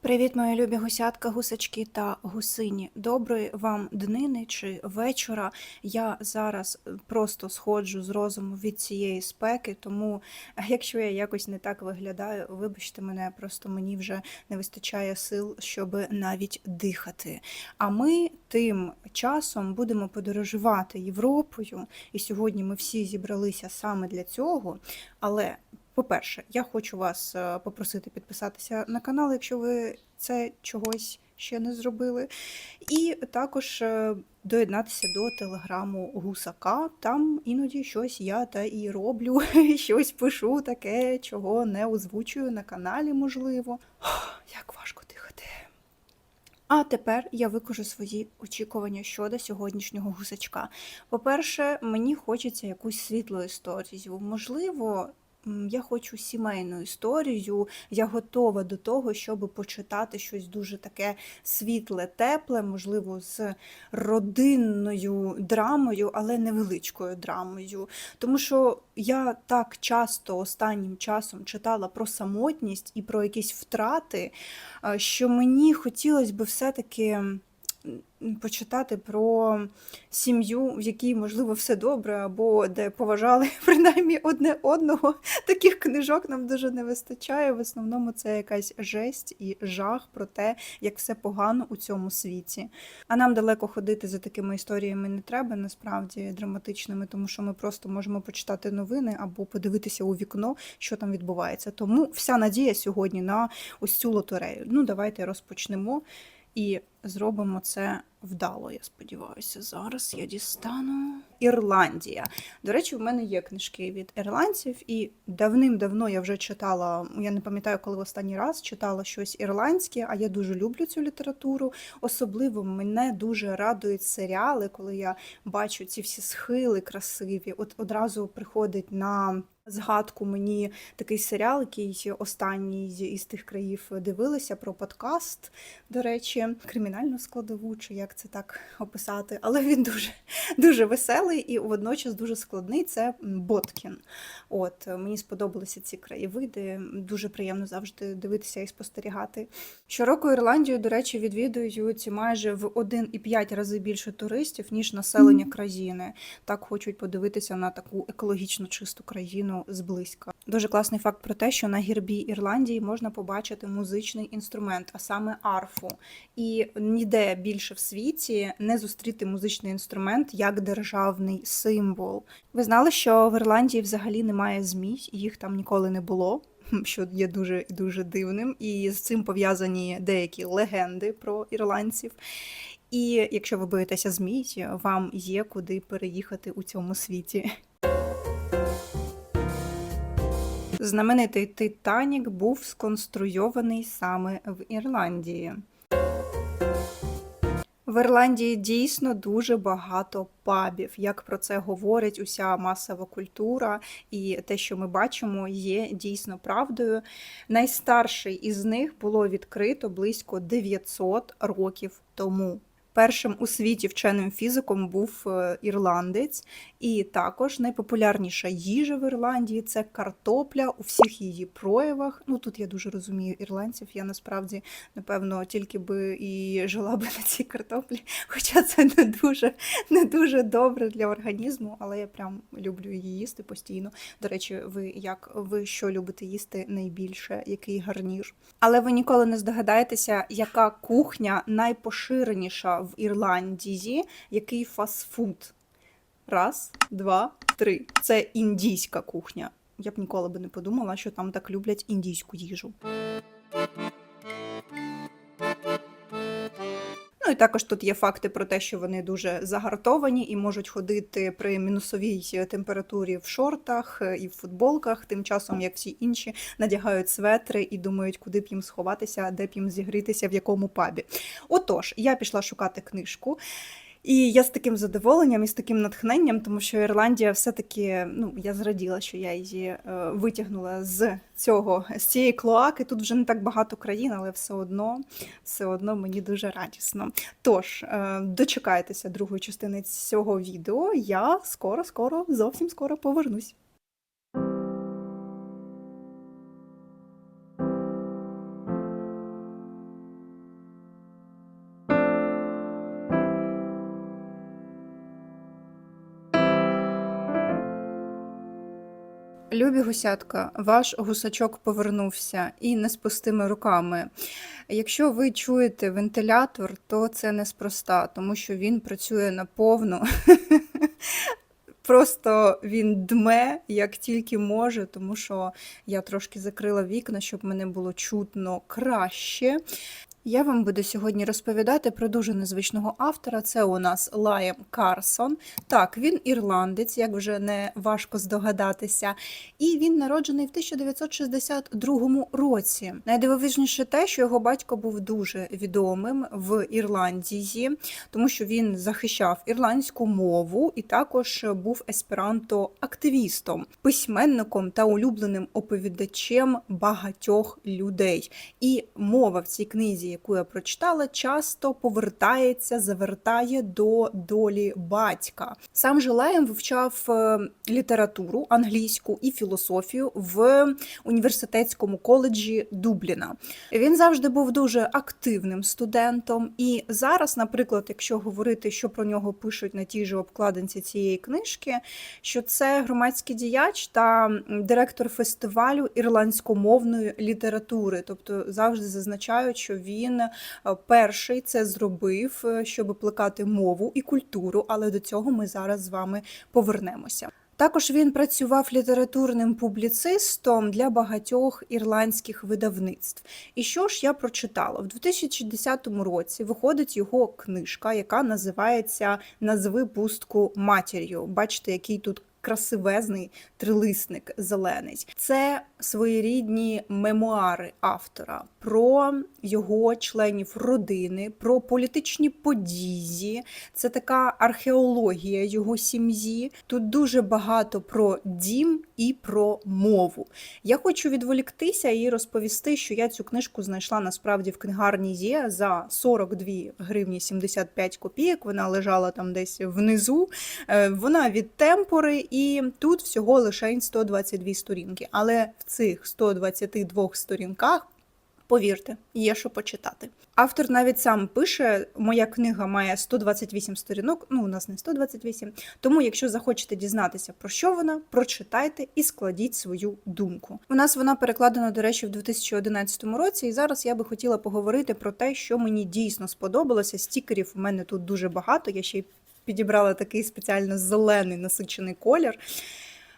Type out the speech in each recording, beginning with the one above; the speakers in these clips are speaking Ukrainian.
Привіт, мої любі гусятка, гусачки та гусині. Доброї вам днини чи вечора. Я зараз е, просто сходжу з розуму від цієї спеки, тому е, якщо я якось не так виглядаю, вибачте мене, просто мені вже не вистачає сил, щоб навіть дихати. А ми тим часом будемо подорожувати Європою, і сьогодні ми всі зібралися саме для цього. Але по-перше, я хочу вас е, попросити підписатися на канал, якщо ви це чогось ще не зробили. І також е, доєднатися до телеграму Гусака. Там іноді щось я та і роблю, щось пишу таке, чого не озвучую на каналі, можливо. Як важко дихати. А тепер я викажу свої очікування щодо сьогоднішнього гусачка. По-перше, мені хочеться якусь світлу історію. Можливо, я хочу сімейну історію. Я готова до того, щоб почитати щось дуже таке світле, тепле, можливо, з родинною драмою, але невеличкою драмою. Тому що я так часто останнім часом читала про самотність і про якісь втрати, що мені хотілося б все-таки почитати про сім'ю, в якій, можливо, все добре, або де поважали принаймні одне одного. Таких книжок нам дуже не вистачає. В основному це якась жесть і жах про те, як все погано у цьому світі. А нам далеко ходити за такими історіями не треба, насправді драматичними, тому що ми просто можемо почитати новини або подивитися у вікно, що там відбувається. Тому вся надія сьогодні на ось цю лотерею. Ну, давайте розпочнемо і зробимо це вдало. Я сподіваюся. Зараз я дістану Ірландія. До речі, в мене є книжки від ірландців, і давним-давно я вже читала. Я не пам'ятаю, коли в останній раз читала щось ірландське, а я дуже люблю цю літературу. Особливо мене дуже радують серіали, коли я бачу ці всі схили красиві. От одразу приходить на згадку мені такий серіал, який останній із тих країв дивилися про подкаст. До речі, кримінальну складову, чи як це так описати, але він дуже, дуже веселий і водночас дуже складний. Це Боткін. От мені сподобалися ці краєвиди. Дуже приємно завжди дивитися і спостерігати. Щороку Ірландію, до речі, відвідують майже в 1,5 рази більше туристів, ніж населення країни. Так хочуть подивитися на таку екологічно чисту країну зблизька. Дуже класний факт про те, що на гербі Ірландії можна побачити музичний інструмент, а саме арфу. І ніде більше в світі не зустріти музичний інструмент як державний символ. Ви знали, що в Ірландії взагалі немає змій, їх там ніколи не було. Що є дуже дуже дивним, і з цим пов'язані деякі легенди про ірландців. І якщо ви боїтеся змій, вам є куди переїхати у цьому світі. Знаменитий Титанік був сконструйований саме в Ірландії. В Ірландії дійсно дуже багато пабів. Як про це говорить уся масова культура, і те, що ми бачимо, є дійсно правдою. Найстарший із них було відкрито близько 900 років тому. Першим у світі вченим фізиком був е, ірландець, і також найпопулярніша їжа в Ірландії це картопля у всіх її проявах. Ну тут я дуже розумію ірландців. Я насправді напевно тільки би і жила би на цій картоплі, хоча це не дуже не дуже добре для організму, але я прям люблю її їсти постійно. До речі, ви як ви що любите їсти найбільше, який гарнір? Але ви ніколи не здогадаєтеся, яка кухня найпоширеніша в Ірландії, який фастфуд. Раз, два, три. Це індійська кухня. Я б ніколи би не подумала, що там так люблять індійську їжу. Також тут є факти про те, що вони дуже загартовані і можуть ходити при мінусовій температурі в шортах е, і в футболках, тим часом як всі інші надягають светри і думають, куди б їм сховатися, де б їм зігрітися, в якому пабі. Отож, я пішла шукати книжку. І я з таким задоволенням і з таким натхненням, тому що Ірландія все-таки, ну я зраділа, що я її е, витягнула з цього з цієї клоаки. Тут вже не так багато країн, але все одно, все одно мені дуже радісно. Тож, е, дочекайтеся другої частини цього відео. Я скоро, скоро, зовсім скоро повернусь. Любі гусятка, ваш гусачок повернувся і не з пустими руками. Якщо ви чуєте вентилятор, то це неспроста, тому що він працює наповну. Просто він дме як тільки може, тому що я трошки закрила вікна, щоб мене було чутно краще. Я вам буду сьогодні розповідати про дуже незвичного автора. Це у нас Лаєм Карсон. Так, він ірландець, як вже не важко здогадатися. І він народжений в 1962 році. Найдивовижніше те, що його батько був дуже відомим в Ірландії, тому що він захищав ірландську мову і також був есперанто-активістом, письменником та улюбленим оповідачем багатьох людей. І мова в цій книзі яку я прочитала, часто повертається, завертає до долі батька. Сам Жилаєм вивчав е, літературу англійську і філософію в університетському коледжі Дубліна. Він завжди був дуже активним студентом. І зараз, наприклад, якщо говорити, що про нього пишуть на тій же обкладинці цієї книжки, що це громадський діяч та директор фестивалю ірландськомовної літератури, тобто завжди зазначають, що він він е, перший це зробив, е, щоб плекати мову і культуру, але до цього ми зараз з вами повернемося. Також він працював літературним публіцистом для багатьох ірландських видавництв. І що ж я прочитала? В 2010 році виходить його книжка, яка називається Назви пустку матір'ю. Бачите, який тут красивезний трилисник зелений. Це своєрідні мемуари автора про його членів родини, про політичні події. Це така археологія його сім'ї. Тут дуже багато про дім і про мову. Я хочу відволіктися і розповісти, що я цю книжку знайшла насправді в книгарні є за 42 гривні 75 копійок. Вона лежала там десь внизу. Е, вона від темпори, і тут всього лише 122 сторінки. Але в цих 122 сторінках Повірте, є що почитати. Автор навіть сам пише: моя книга має 128 сторінок. Ну, у нас не 128. Тому, якщо захочете дізнатися, про що вона, прочитайте і складіть свою думку. У нас вона перекладена, до речі, в 2011 році. І зараз я би хотіла поговорити про те, що мені дійсно сподобалося. Стікерів у мене тут дуже багато. Я ще й підібрала такий спеціально зелений насичений колір.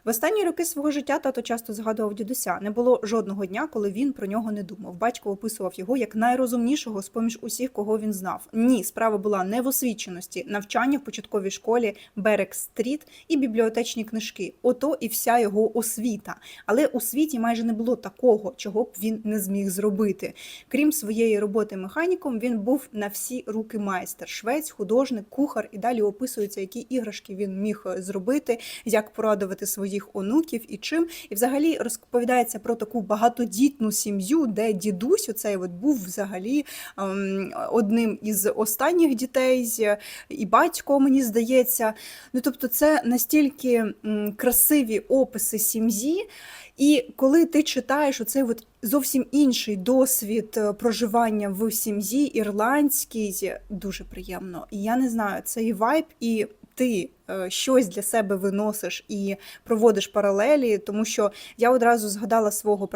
В останні роки свого життя тато часто згадував дідуся. Не було жодного дня, коли він про нього не думав. Батько описував його як найрозумнішого з поміж усіх, кого він знав. Ні, справа була не в освіченості, навчання в початковій школі Берек Стріт і бібліотечні книжки. Ото і вся його освіта. Але у світі майже не було такого, чого б він не зміг зробити. Крім своєї роботи механіком, він був на всі руки майстер, швець, художник, кухар і далі описується, які іграшки він міг зробити, як порадувати свої своїх онуків і чим. І взагалі розповідається про таку багатодітну сім'ю, де дідусь оцей от був взагалі ем, одним із останніх дітей, і батько, мені здається. Ну тобто, це настільки красиві описи сім'ї. І коли ти читаєш оцей от зовсім інший досвід е, проживання в сім'ї ірландській, дуже приємно. І я не знаю, цей вайб і ти щось для себе виносиш і проводиш паралелі, тому що я одразу згадала свого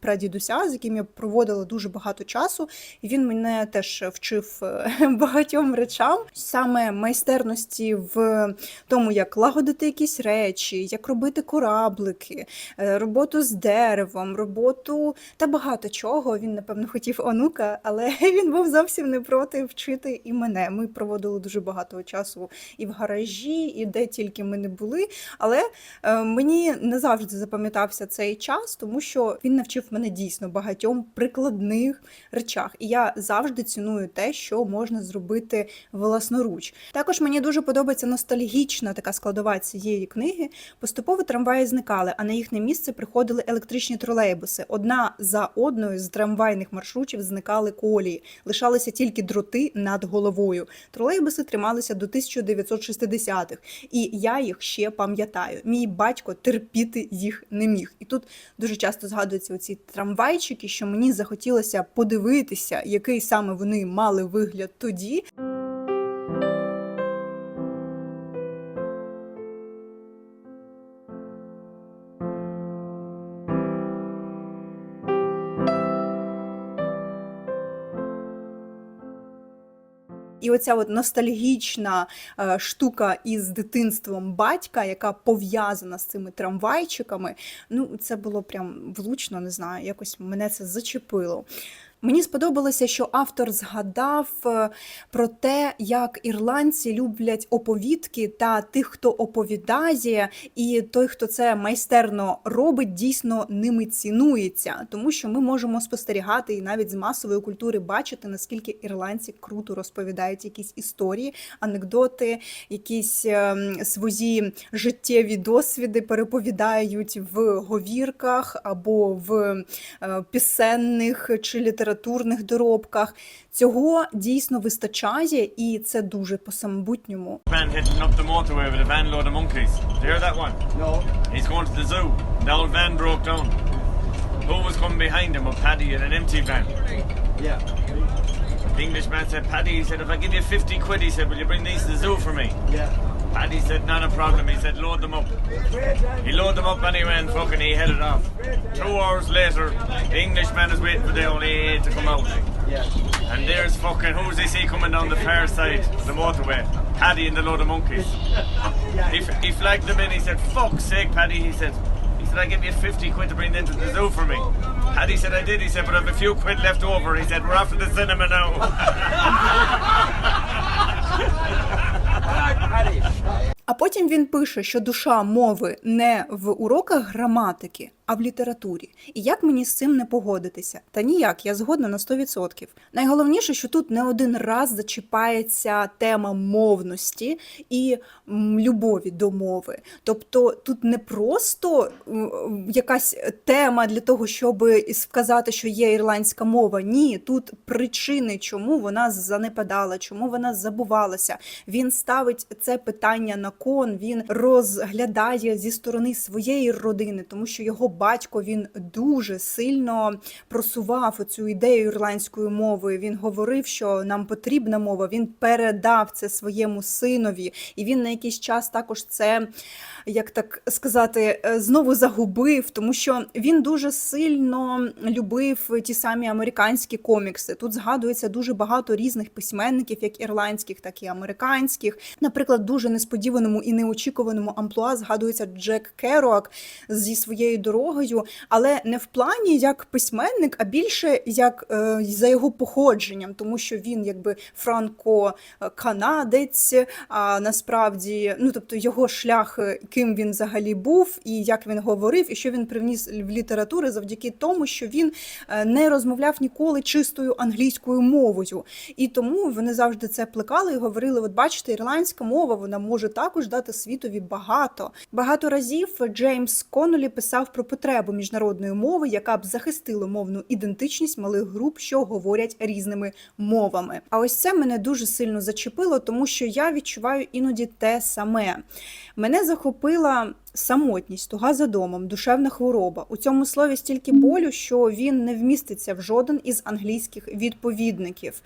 прадідуся, з яким я проводила дуже багато часу, і він мене теж вчив е, багатьом речам, саме майстерності в тому, як лагодити якісь речі, як робити кораблики, е, роботу з деревом, роботу та багато чого. Він, напевно, хотів онука, але він був зовсім не проти вчити і мене. Ми проводили дуже багато часу і в гаражі і де тільки ми не були. Але е, мені не завжди запам'ятався цей час, тому що він навчив мене дійсно багатьом прикладних речах. І я завжди ціную те, що можна зробити власноруч. Також мені дуже подобається ностальгічна така складова цієї книги. Поступово трамваї зникали, а на їхнє місце приходили електричні тролейбуси. Одна за одною з трамвайних маршрутів зникали колії, лишалися тільки дроти над головою. Тролейбуси трималися до 1960-х. 90-х. І я їх ще пам'ятаю. Мій батько терпіти їх не міг. І тут дуже часто згадуються оці трамвайчики, що мені захотілося подивитися, який саме вони мали вигляд тоді. І оця от ностальгічна е, штука із дитинством батька, яка пов'язана з цими трамвайчиками, ну це було прям влучно, не знаю, якось мене це зачепило. Мені сподобалося, що автор згадав е, про те, як ірландці люблять оповідки та тих, хто оповідає, і той, хто це майстерно робить, дійсно ними цінується, тому що ми можемо спостерігати і навіть з масової культури бачити, наскільки ірландці круто розповідають якісь історії, анекдоти, якісь ем, свої життєві досвіди переповідають в говірках або в е, пісенних чи літературних доробках. Цього дійсно вистачає, і це дуже по самобутньому. Who was coming behind him? A Paddy in an empty van. Yeah. The Englishman said, Paddy, he said, if I give you 50 quid, he said, will you bring these to the zoo for me? Yeah. Paddy said, not a problem. He said, load them up. He loaded them up anyway and fucking he headed off. Two hours later, the Englishman is waiting for the old AA to come out. Yeah. And there's fucking, who's he see coming down the far side of the motorway? Paddy and the load of monkeys. He, f- he flagged them in. He said, "Fuck's sake, Paddy." He said, "He said I give you fifty quid to bring them to the zoo for me." Paddy said, "I did." He said, "But I've a few quid left over." He said, "We're off to the cinema now." А потім він пише, що душа мови не в уроках граматики, а в літературі. І як мені з цим не погодитися? Та ніяк, я згодна на 100%. Найголовніше, що тут не один раз зачіпається тема мовності і любові до мови. Тобто тут не просто якась тема для того, щоб сказати, що є ірландська мова. Ні, тут причини, чому вона занепадала, чому вона забувалася. Він ставить це питання на кон, він розглядає зі сторони своєї родини, тому що його батько він дуже сильно просував цю ідею ірландської мови. Він говорив, що нам потрібна мова. Він передав це своєму синові, і він на якийсь час також це, як так сказати, е, знову загубив, тому що він дуже сильно любив ті самі американські комікси. Тут згадується дуже багато різних письменників, як ірландських, так і американських. Наприклад, дуже несподіваному і неочікуваному амплуа згадується Джек Керуак зі своєю дорогою, але не в плані як письменник, а більше як е, за його походженням, тому що він якби франко-канадець, а насправді, ну тобто його шлях, е, ким він взагалі був, і як він говорив, і що він привніс в літератури завдяки тому, що він е, не розмовляв ніколи чистою англійською мовою. І тому вони завжди це плекали і говорили: от бачите, ірландська мова вона може також дати світові багато. Багато разів Джеймс Коннолі писав про потребу міжнародної мови, яка б захистила мовну ідентичність малих груп, що говорять різними мовами. А ось це мене дуже сильно зачепило, тому що я відчуваю іноді те саме. Мене захопила самотність, туга за домом, душевна хвороба. У цьому слові стільки болю, що він не вміститься в жоден із англійських відповідників.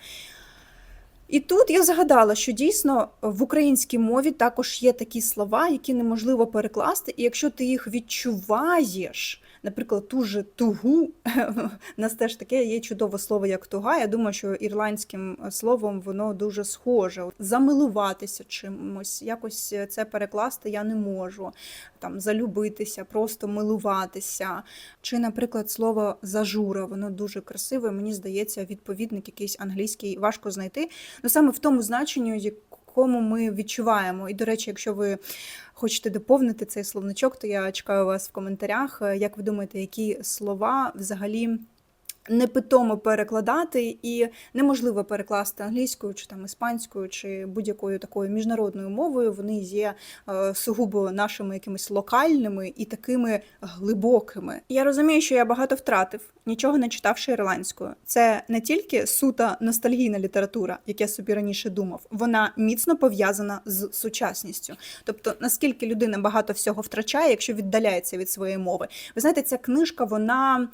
І тут я згадала, що дійсно в українській мові також є такі слова, які неможливо перекласти, і якщо ти їх відчуваєш, наприклад, ту же тугу, у нас теж таке є чудове слово, як туга. Я думаю, що ірландським словом воно дуже схоже. Замилуватися чимось, якось це перекласти я не можу. Там залюбитися, просто милуватися. Чи, наприклад, слово зажура, воно дуже красиве. Мені здається, відповідник якийсь англійський важко знайти. Ну саме в тому значенні, якому ми відчуваємо. І, до речі, якщо ви хочете доповнити цей словничок, то я чекаю вас в коментарях. Як ви думаєте, які слова взагалі? Непитомо перекладати і неможливо перекласти англійською чи там іспанською чи будь-якою такою міжнародною мовою. Вони є е, сугубо нашими якимись локальними і такими глибокими. Я розумію, що я багато втратив, нічого не читавши ірландською. Це не тільки сута ностальгійна література, як я собі раніше думав, вона міцно пов'язана з сучасністю. Тобто, наскільки людина багато всього втрачає, якщо віддаляється від своєї мови. Ви знаєте, ця книжка вона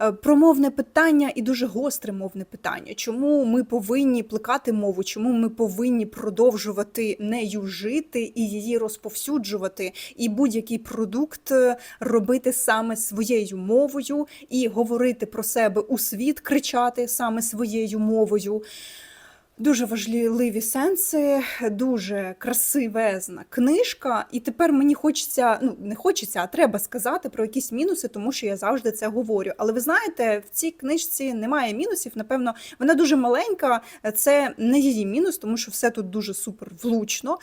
е, про мовне питання і дуже гостре мовне питання. Чому ми повинні плекати мову? Чому ми повинні продовжувати нею жити і її розповсюджувати, і будь-який продукт е, робити саме своєю мовою і говорити про себе у світ, кричати саме своєю мовою? Дуже важливі сенси, дуже красивезна книжка. І тепер мені хочеться, ну не хочеться, а треба сказати про якісь мінуси, тому що я завжди це говорю. Але ви знаєте, в цій книжці немає мінусів. Напевно, вона дуже маленька. Це не її мінус, тому що все тут дуже супер влучно.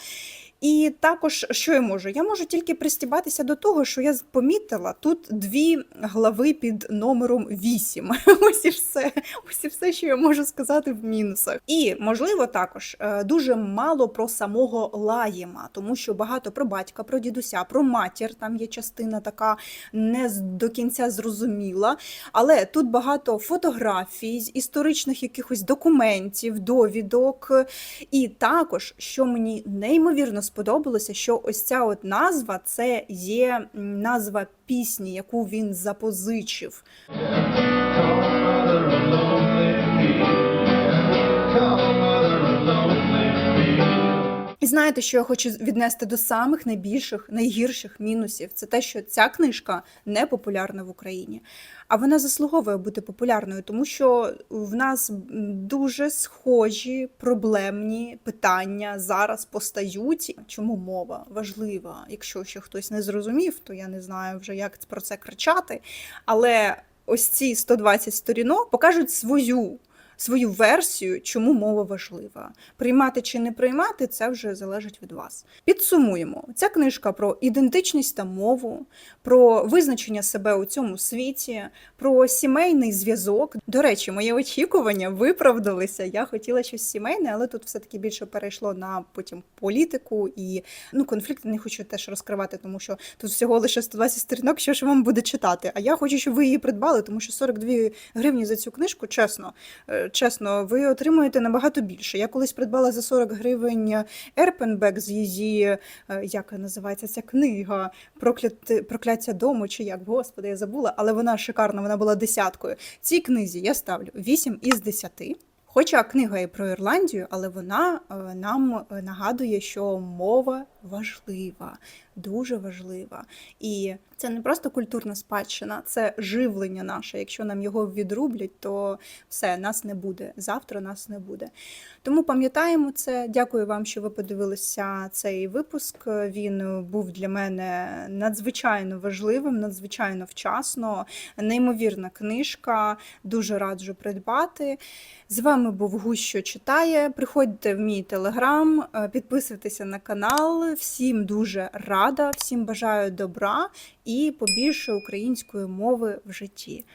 І також, що я можу? Я можу тільки пристібатися до того, що я помітила тут дві глави під номером 8. Ось і все. Ось і все, що я можу сказати в мінусах. І можливо, також е, дуже мало про самого Лаєма, тому що багато про батька, про дідуся, про матір. Там є частина така не до кінця зрозуміла. Але тут багато фотографій, з історичних якихось документів, довідок. І також, що мені неймовірно сподобалося, що ось ця от назва це є назва пісні, яку він запозичив. І знаєте, що я хочу віднести до самих найбільших, найгірших мінусів? Це те, що ця книжка не популярна в Україні, а вона заслуговує бути популярною, тому що в нас дуже схожі проблемні питання зараз постають. Чому мова важлива? Якщо ще хтось не зрозумів, то я не знаю вже, як про це кричати. Але ось ці 120 сторінок покажуть свою. Свою версію, чому мова важлива. Приймати чи не приймати, це вже залежить від вас. Підсумуємо: ця книжка про ідентичність та мову, про визначення себе у цьому світі, про сімейний зв'язок. До речі, мої очікування виправдалися. Я хотіла щось сімейне, але тут все-таки більше перейшло на потім політику і ну, конфлікти не хочу теж розкривати, тому що тут всього лише 120 сторінок, що ж вам буде читати. А я хочу, щоб ви її придбали, тому що 42 гривні за цю книжку, чесно, е, чесно, ви отримуєте набагато більше. Я колись придбала за 40 гривень Ерпенбек з її, е, як називається ця книга, «Прокляти- прокляття дому чи як, господи, я забула, але вона шикарна, вона була десяткою. Цій книзі я ставлю 8 із 10. Хоча книга і про Ірландію, але вона е, нам е, нагадує, що мова важлива, дуже важлива. І це не просто культурна спадщина, це живлення наше. Якщо нам його відрублять, то все, нас не буде. Завтра нас не буде. Тому пам'ятаємо це. Дякую вам, що ви подивилися цей випуск. Він був для мене надзвичайно важливим, надзвичайно вчасно. Неймовірна книжка. Дуже раджу придбати. З вами був Гусь, що читає. Приходьте в мій телеграм, е, підписуйтеся на канал. Всім дуже рада, всім бажаю добра і побільше української мови в житті.